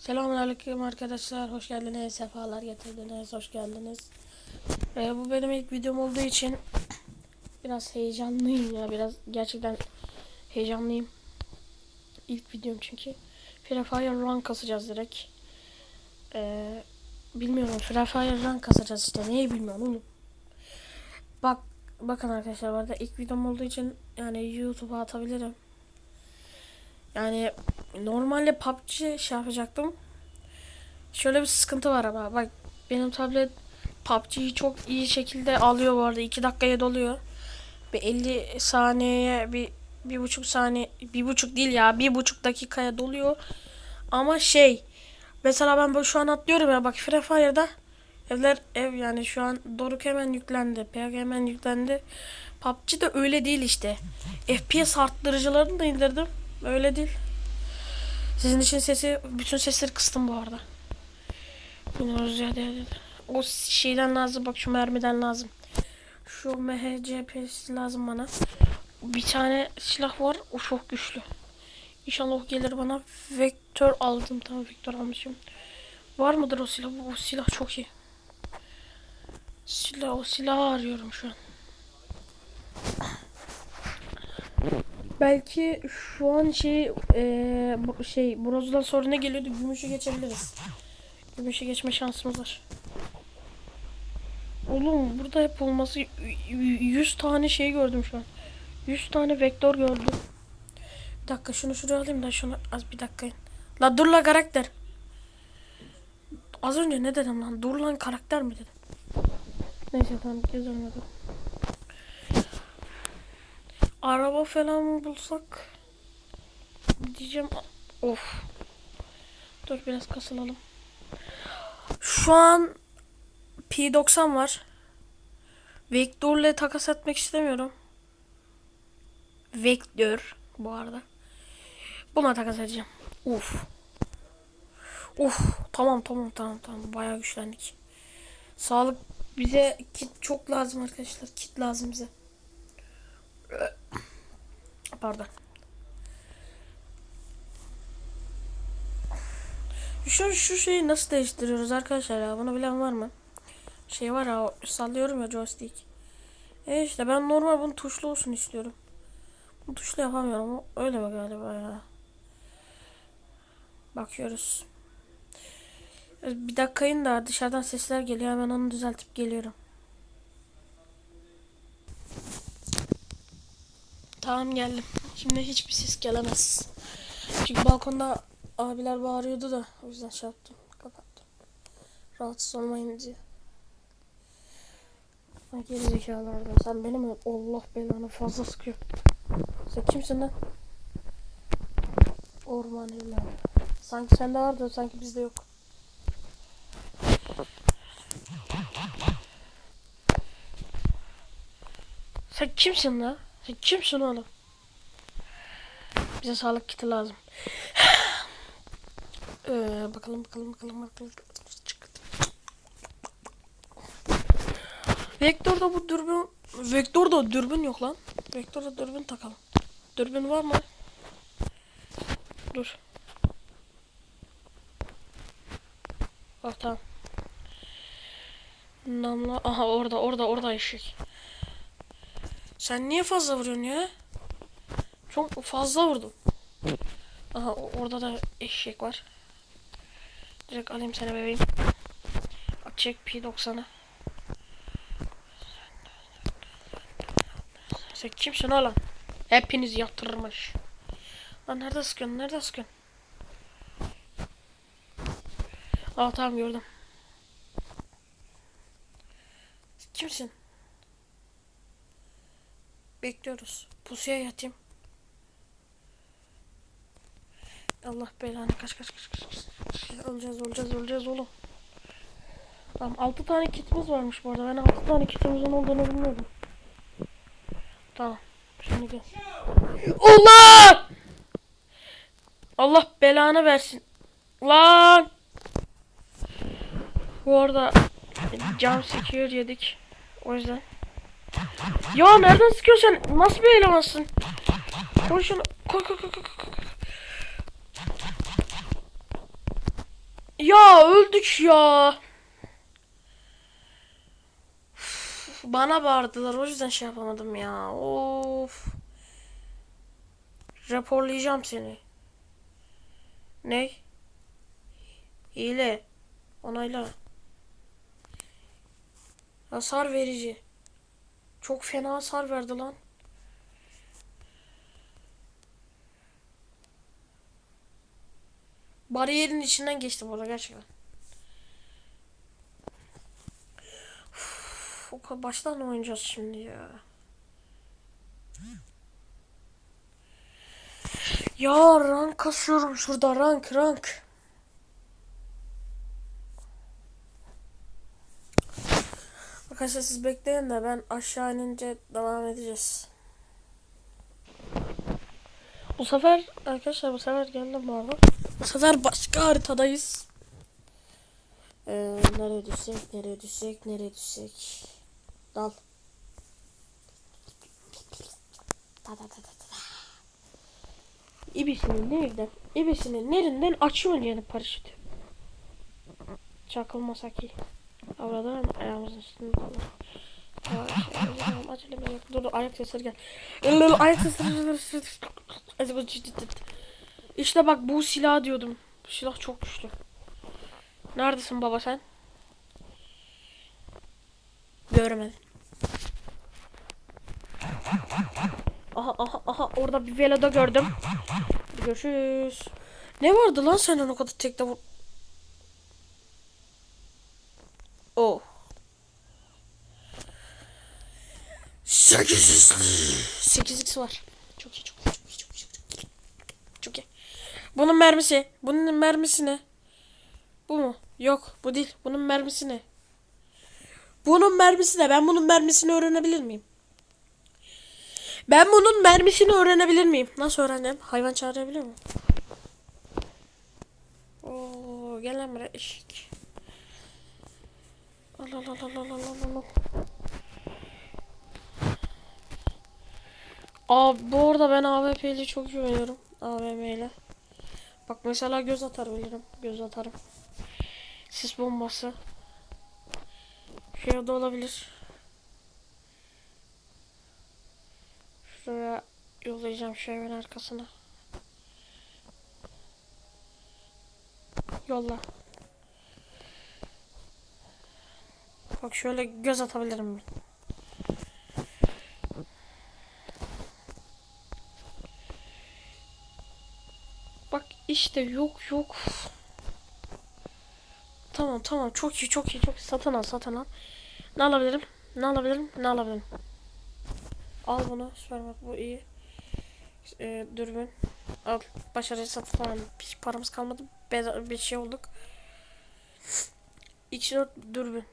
Selamünaleyküm arkadaşlar. Hoş geldiniz. Sefalar getirdiniz. Hoş geldiniz. Ee, bu benim ilk videom olduğu için biraz heyecanlıyım ya. Biraz gerçekten heyecanlıyım. İlk videom çünkü. Free Fire Run kasacağız direkt. Ee, bilmiyorum. Free Fire Run kasacağız işte. Neyi bilmiyorum oğlum. Bak bakın arkadaşlar bu arada ilk videom olduğu için yani YouTube'a atabilirim. Yani normalde PUBG şey yapacaktım. Şöyle bir sıkıntı var ama bak benim tablet PUBG'yi çok iyi şekilde alıyor bu arada. 2 dakikaya doluyor. Bir 50 saniyeye bir bir buçuk saniye bir buçuk değil ya bir buçuk dakikaya doluyor. Ama şey mesela ben böyle şu an atlıyorum ya bak Free Fire'da evler ev yani şu an Doruk hemen yüklendi. PUBG hemen yüklendi. PUBG de öyle değil işte. FPS arttırıcılarını da indirdim. Öyle değil. Sizin için sesi, bütün sesleri kıstım bu arada. Bilmiyoruz ya de, de. O şeyden lazım bak şu mermiden lazım. Şu MHCP'si lazım bana. Bir tane silah var o çok güçlü. İnşallah gelir bana. Vektör aldım tamam vektör almışım. Var mıdır o silah? O silah çok iyi. Silah o silahı arıyorum şu an. Belki şu an şey bu şey bronzdan sonra ne geliyordu? Gümüşü geçebiliriz. Gümüşü geçme şansımız var. Oğlum burada hep olması y- y- 100 tane şey gördüm şu an. 100 tane vektör gördüm. Bir dakika şunu şuraya alayım da şunu az bir dakika. La dur la karakter. Az önce ne dedim lan? Dur lan karakter mi dedim. Neyse tamam hadi. Araba falan bulsak diyeceğim. Of. Dur biraz kasılalım. Şu an P90 var. Vektörle takas etmek istemiyorum. Vektör bu arada. Buna takas edeceğim. Uf. Uf. Tamam tamam tamam tamam. Bayağı güçlendik. Sağlık bize kit çok lazım arkadaşlar. Kit lazım bize. Pardon. Şu, şu şeyi nasıl değiştiriyoruz arkadaşlar ya? Bunu bilen var mı? Şey var ya sallıyorum ya joystick. E işte ben normal bunu tuşlu olsun istiyorum. Bu tuşlu yapamıyorum. Öyle mi galiba ya? Bakıyoruz. Bir dakikayın da dışarıdan sesler geliyor. Hemen onu düzeltip geliyorum. Tamam geldim. Şimdi hiçbir ses gelemez. Çünkü balkonda abiler bağırıyordu da o yüzden şey yaptım. Kapattım. Rahatsız olmayın diye. Geri zekalı orada. Sen benim mi? Allah belanı fazla sıkıyor. Sen kimsin lan? Orman evladı. Sanki sende vardı sanki bizde yok. Sen kimsin lan? Kimsin oğlum? Bize sağlık kiti lazım. ee, bakalım bakalım bakalım bakalım. Vektör'de bu dürbün Vektör'de dürbün yok lan. Vektör'de dürbün takalım. Dürbün var mı? Dur. Bak tamam. Namla. Aha orada orada orada eşek. Sen niye fazla vuruyorsun ya? Çok fazla vurdum. Aha orada da eşek var. Direkt alayım seni bebeğim. Açacak P90'ı. Sen kimsin oğlum? Hepiniz yatırmış. Lan nerede sıkıyorsun? Nerede sıkıyorsun? Aa tamam gördüm. Kimsin? Bekliyoruz. Pusuya yatayım. Allah belanı kaç kaç kaç kaç. Öleceğiz öleceğiz öleceğiz oğlum. Tamam 6 tane kitimiz varmış bu arada. Ben 6 tane kitimizin olduğunu bilmiyordum. Tamam. Şimdi gel. Allah! Allah belanı versin. Lan! Bu arada cam secure yedik. O yüzden. Ya nereden sıkıyorsun sen? Nasıl bir elemansın? Koy şunu. Koy koy koy koy. Ya öldük ya. Üf, Bana bağırdılar o yüzden şey yapamadım ya. Of. Raporlayacağım seni. Ne? Hile. Onayla. Hasar verici. Çok fena hasar verdi lan. Bariyerin içinden geçti burada gerçekten. Uf, o kadar baştan oynayacağız şimdi ya. Ya rank kasıyorum şurada rank rank. Arkadaşlar siz bekleyin de ben aşağı inince devam edeceğiz. Bu sefer arkadaşlar bu sefer geldim bu arada. Bu sefer başka haritadayız. Ee, nereye düşsek, nereye düşsek, nereye düşsek. Dal. Da da da da da. İbisinin nereden? İbisinin nereden açıyorsun yani paraşütü? Çakılmasak iyi. Avradan ayağımızın üstünde kalır. Yavaş yavaş acelemiz yok. Dur dur ayak sesleri gel. Lıl, Ayak sesleri. İşte bak bu silah diyordum. Bu silah çok güçlü. Neredesin baba sen? Görmedim. Aha aha aha orada bir veloda gördüm. Görüşürüz. Ne vardı lan senden o kadar tekte vur... Oh. 8x var. Çok iyi, çok iyi, çok iyi, çok iyi, çok iyi. Çok iyi. Bunun mermisi. Bunun mermisi ne? Bu mu? Yok, bu değil. Bunun mermisi ne? Bunun mermisi ne? Ben bunun mermisini öğrenebilir miyim? Ben bunun mermisini öğrenebilir miyim? Nasıl öğreneceğim? Hayvan çağırabiliyor muyum? Oo, gel lan buraya eşik. Allah Allah Allah Allah Allah Allah. Aa bu arada ben AWP ile çok iyi oynuyorum. AVM ile. Bak mesela göz atabilirim. Göz atarım. Sis bombası. Şey de olabilir. Şuraya yollayacağım şu evin arkasına. Yolla. Bak şöyle göz atabilirim ben. Bak işte yok yok. Tamam tamam çok iyi çok iyi çok iyi. Satın al satın al. Ne alabilirim? Ne alabilirim? Ne alabilirim? Al bunu. Süper bak bu iyi. Ee, dürbün. Al. Başarıyı satın al. Hiç paramız kalmadı. Beda- bir şey olduk. X4 dürbün.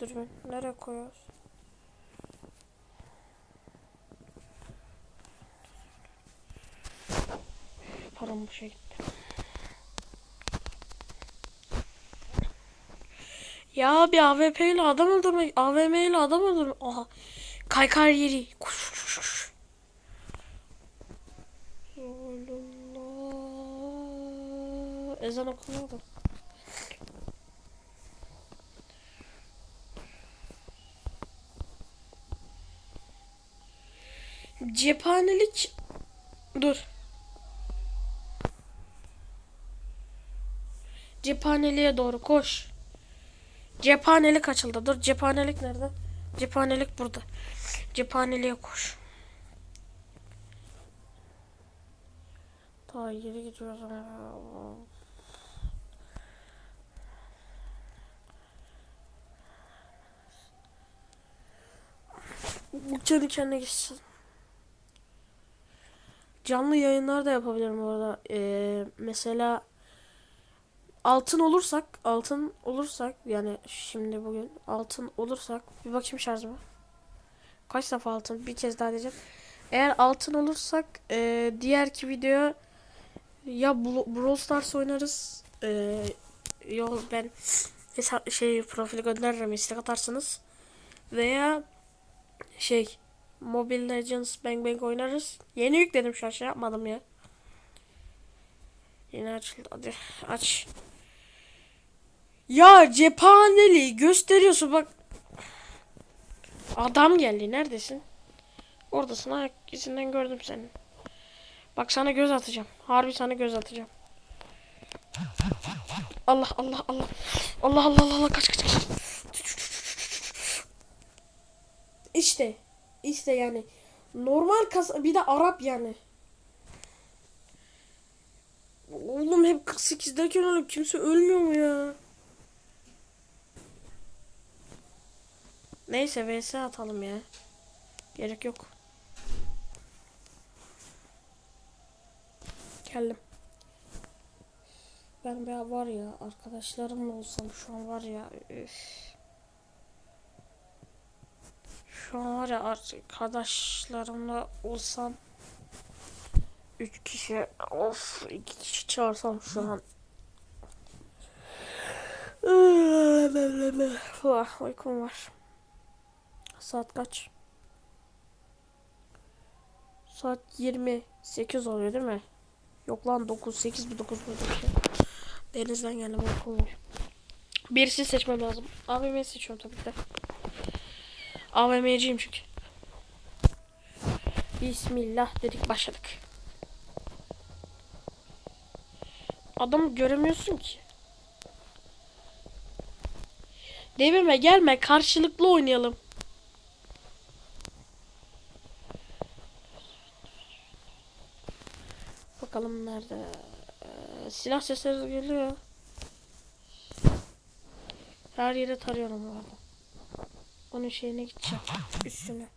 Dürbün. Nereye koyuyoruz? Param bu gitti. Ya bir AWP ile adam öldürme, AVM ile adam öldürme. Oha. Kaykar yeri. Koş koş. Allah. Ezan okunuyordu. Cephanelik dur. Cephaneliğe doğru koş. Cephanelik açıldı. Dur cephanelik nerede? Cephanelik burada. Cephaneliğe koş. Daha geri gidiyoruz. Kendi kendine gitsin. Canlı yayınlar da yapabilirim bu arada. Ee, mesela altın olursak, altın olursak yani şimdi bugün altın olursak bir bakayım şarjıma. Kaç defa altın? Bir kez daha diyeceğim. Eğer altın olursak e, diğerki video ya Brawl Stars oynarız. E, yol ben hesap şey profili gönderirim istek atarsınız. Veya şey Mobile Legends Bang Bang oynarız. Yeni yükledim şu an şey yapmadım ya. Yine açıldı. Hadi aç. Ya cephaneli gösteriyorsun bak. Adam geldi. Neredesin? Oradasın. Ayak izinden gördüm seni. Bak sana göz atacağım. Harbi sana göz atacağım. Allah Allah Allah. Allah Allah Allah, Allah kaç kaç kaç. İşte. işte yani. Normal kas bir de Arap yani. Oğlum hep 48'deki oğlum kimse ölmüyor mu ya? Neyse vs atalım ya. Gerek yok. Geldim. Ben bir var ya arkadaşlarımla olsam şu an var ya üf. Şu an var ya arkadaşlarımla olsam üç kişi of iki kişi çağırsam şu an uykum var. Saat kaç? Saat 28 oluyor değil mi? Yok lan 9, 8 mi 9 mu. Denizden geldim var. Birisi seçmem lazım. AVM'yi seçiyorum tabii ki de. AVM'ciyim çünkü. Bismillah dedik başladık. Adamı göremiyorsun ki. Devirme gelme karşılıklı oynayalım. Bakalım nerede? Ee, silah sesleri geliyor. Her yere tarıyorum bu arada. Onun şeyine gideceğim. Üstüne.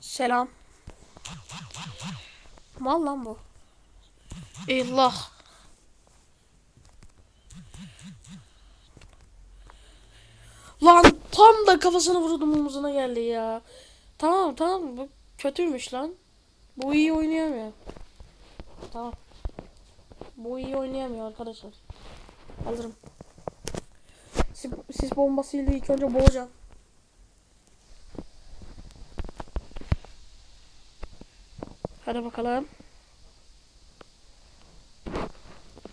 Selam. Mal lan bu. Allah. Lan tam da kafasına vurdum omuzuna geldi ya. Tamam tamam bu kötüymüş lan. Bu iyi oynayamıyor. Tamam. Bu iyi oynayamıyor arkadaşlar. Alırım. Sis, sis bombasıyla ilk önce boğacağım. Hadi bakalım.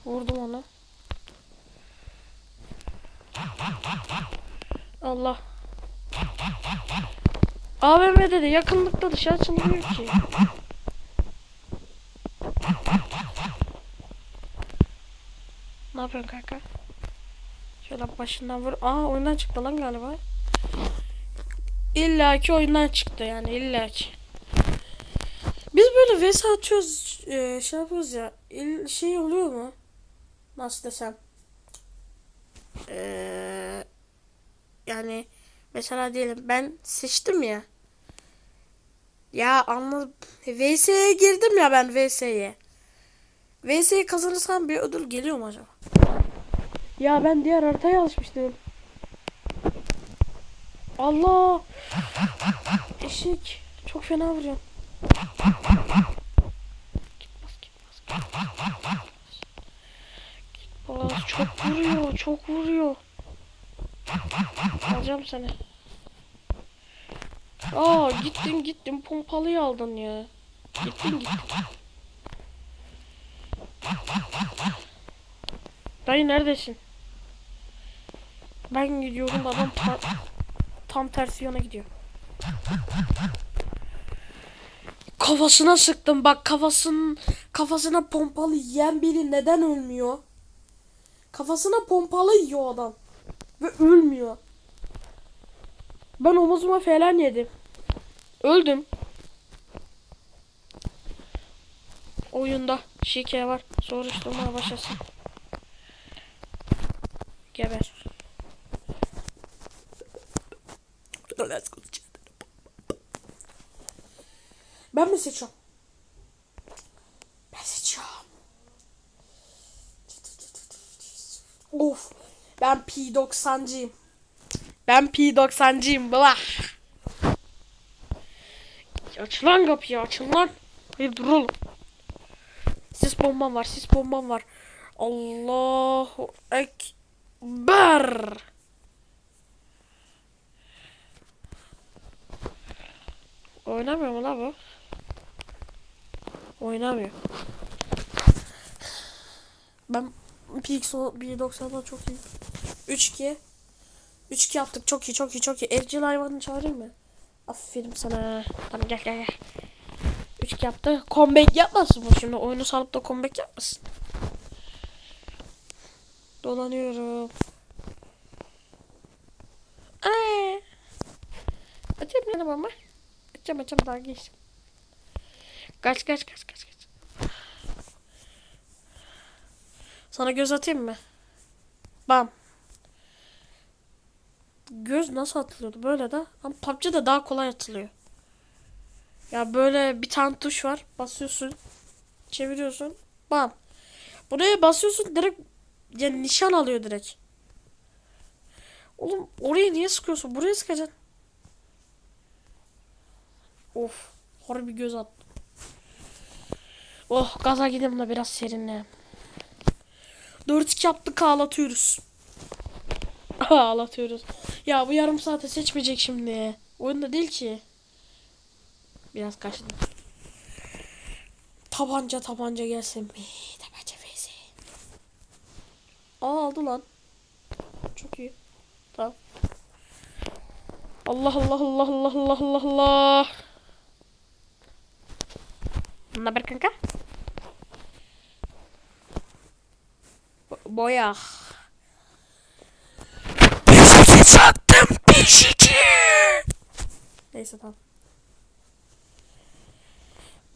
Vurdum onu. Allah. AVM'de de yakınlıkta dışarı açılmıyor ki. Ne yapıyorsun kanka? Şöyle başından vur. Aa oyundan çıktı lan galiba. İlla ki oyundan çıktı yani illa ki. Biz böyle vs atıyoruz e, şey yapıyoruz ya il- şey oluyor mu? Nasıl desem? Eee yani mesela diyelim ben seçtim ya. Ya anladım. VS'ye girdim ya ben VS'ye. VS'yi kazanırsam bir ödül geliyor mu acaba? Ya ben diğer haritaya alışmıştım. Allah! Eşek. Çok fena vuruyor. Gitmez gitmez. Gitmez. Çok vuruyor. Çok vuruyor. Alacağım seni. Aa gittin gittin pompalıyı aldın ya. Gittin gittin. Dayı neredesin? Ben gidiyorum adam ta- tam tersi yana gidiyor. Kafasına sıktım bak kafasının kafasına pompalı yiyen biri neden ölmüyor? Kafasına pompalı yiyor adam. Ve ölmüyor. Ben omuzuma falan yedim. Öldüm. Oyunda şike var. Soruşturma başlasın. Geber. Ben mi seçiyorum? Ben seçiyorum. Of. Ben P90'cıyım. Ben P90'cıyım. Blah. Aç lan kapıyı açın lan. Hayır dur oğlum. Sis bombam var. Sis bombam var. Allahu Ekber. Oynamıyor mu la bu? Oynamıyor. Ben Pixel 1.90'da çok iyi. 3-2. 3-2 yaptık. Çok iyi çok iyi çok iyi. Evcil hayvanı çağırayım mı? Aferin sana. Tamam gel gel gel. 3-2 yaptı. Comeback yapmasın bu şimdi. Oyunu salıp da comeback yapmasın. Dolanıyorum. Ay. Açayım benim ama. Açacağım açacağım daha geç. Kaç kaç kaç kaç kaç. Sana göz atayım mı? Bam. Göz nasıl atılıyordu? Böyle de. Ama PUBG'de daha kolay atılıyor. Ya böyle bir tane tuş var. Basıyorsun. Çeviriyorsun. Bam. Buraya basıyorsun direkt yani nişan alıyor direkt. Oğlum oraya niye sıkıyorsun? Buraya sıkacaksın. Of. Harbi göz attı. Oh gaza gidelim de biraz serinle. 4-2 yaptık ağlatıyoruz. ağlatıyoruz. Ya bu yarım saate seçmeyecek şimdi. Oyunda değil ki. Biraz kaçtım. Tabanca tabanca gelsin? Tabanca vs. Aa aldı lan. Çok iyi. Tamam. Allah Allah Allah Allah Allah Allah Allah. Ne haber kanka? Bo- boya. Pişiki. Neyse tamam.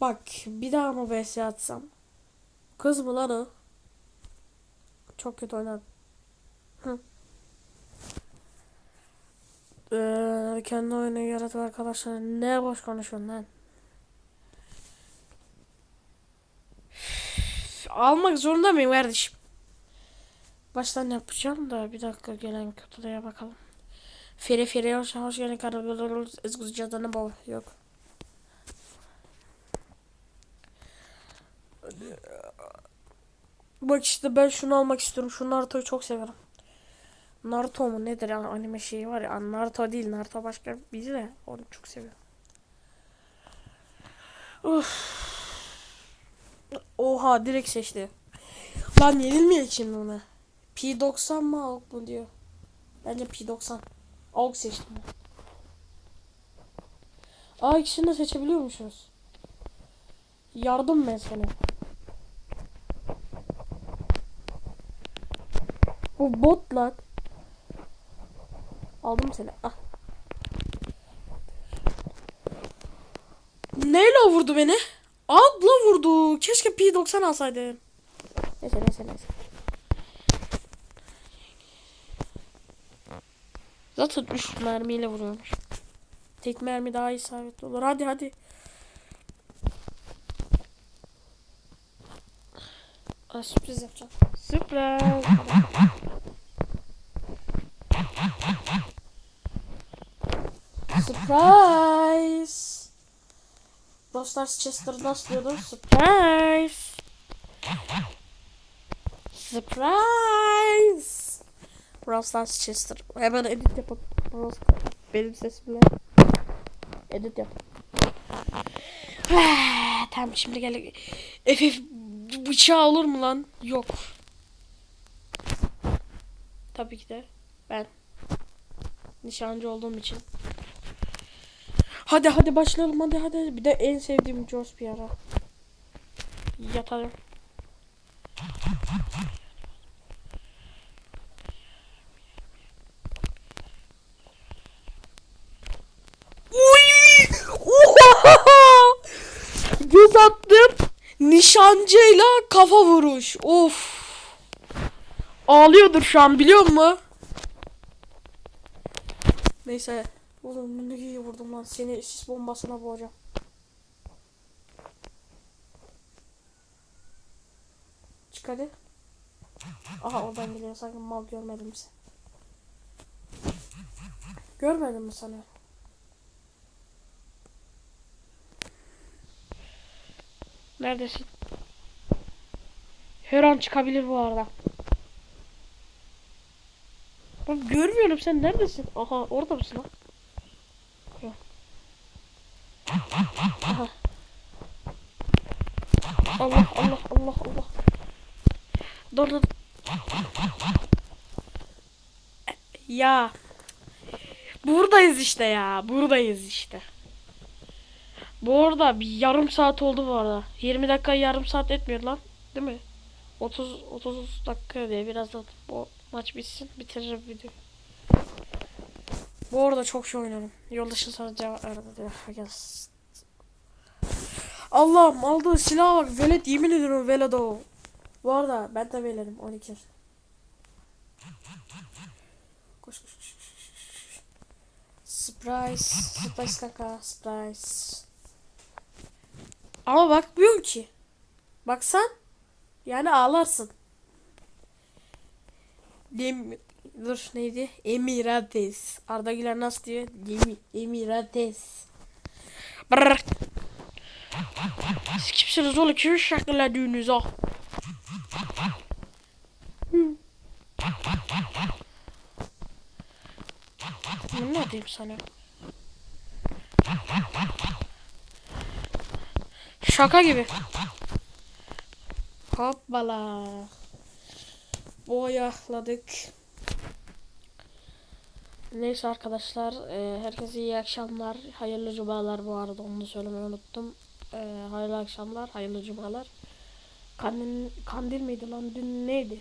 Bak bir daha mı vs atsam? Kız mı lan o? Çok kötü oynadı. Hı. Ee, kendi oyunu yaratı arkadaşlar. Ne boş konuşuyorsun lan? Almak zorunda mıyım kardeşim? Baştan yapacağım da bir dakika gelen kutuya bakalım. Feri feri hoş hoş geldin karabolu ezgüz cadana baba yok. Bak işte ben şunu almak istiyorum. Şu Naruto'yu çok severim. Naruto mu nedir ya anime şeyi var ya. Naruto değil Naruto başka biri de onu çok seviyorum. Uf. Oha direkt seçti. Lan yenilmeyecek şimdi ona. P90 mı AUG mu diyor. Bence P90. AUG seçtim. Aa ikisini de seçebiliyormuşuz. Yardım sana. Bu bot lan. Aldım seni. Ah. Neyle vurdu beni? Abla vurdu. Keşke P90 alsaydım. Neyse neyse neyse. Zaten 3 mermiyle vuruyormuş. Tek mermi daha isabetli olur. Hadi hadi. Aa, sürpriz yapacağım. Sürpriz. Surprise. Chester'ı nasıl diyordun? Surprise. Surprise. Brawl Stars Chester. Hemen edit yapalım. Brawl Stars. Benim sesimle. Edit yap. tamam şimdi gel. FF bıçağı olur mu lan? Yok. Tabii ki de ben nişancı olduğum için. Hadi hadi başlayalım hadi hadi. Bir de en sevdiğim Jaws bir ara. Yatarım. Uy! Oha! Göz attım. Nişancıyla kafa vuruş. Of. Ağlıyordur şu an biliyor musun? Neyse. Oğlum ne iyi vurdum lan. Seni sis bombasına boğacağım. Çık hadi. Aha oradan geliyor. Sanki mal görmedim seni. Görmedim mi sana? Neredesin? Her an çıkabilir bu arada. Bak görmüyorum sen neredesin? Aha orada mısın lan? Allah Allah Allah Allah. Dur dur. Ya. Buradayız işte ya. Buradayız işte. Bu arada bir yarım saat oldu bu arada. 20 dakika yarım saat etmiyor lan. Değil mi? 30 30 dakika diye biraz da bu maç bitsin bitiririm video. Bu arada çok şey oynadım. Yoldaşın sana cevap verdi. Allah'ım aldığı silaha bak. Velet yemin ediyorum velet o. Bu arada ben de veledim 12 yaş. Koş koş koş. koş, koş. Surprise. Surprise kanka. Surprise. Ama bakmıyorsun ki. Baksan. Yani ağlarsın. Dem Dur neydi? Emirates. Arda Güler nasıl diyor? Emi Emirates. Brrr. Siz kimsiniz oğlum? Kimi şakladınız o? Ben ne diyeyim sana? Şaka gibi. Hoppala. Boyakladık. Neyse arkadaşlar, e, herkese iyi akşamlar, hayırlı cumalar bu arada onu söylemeyi unuttum. E, hayırlı akşamlar, hayırlı cumalar. Kandil, kandil miydi lan dün neydi?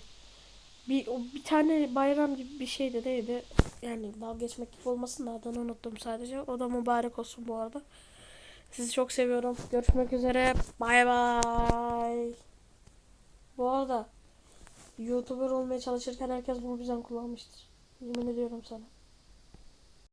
Bir o bir tane bayram gibi bir şeydi neydi? Yani dalga geçmek gibi olmasın da adını unuttum sadece. O da mübarek olsun bu arada. Sizi çok seviyorum. Görüşmek üzere. Bay bay. Bu arada YouTuber olmaya çalışırken herkes bunu bizden kullanmıştır. Yemin ediyorum sana.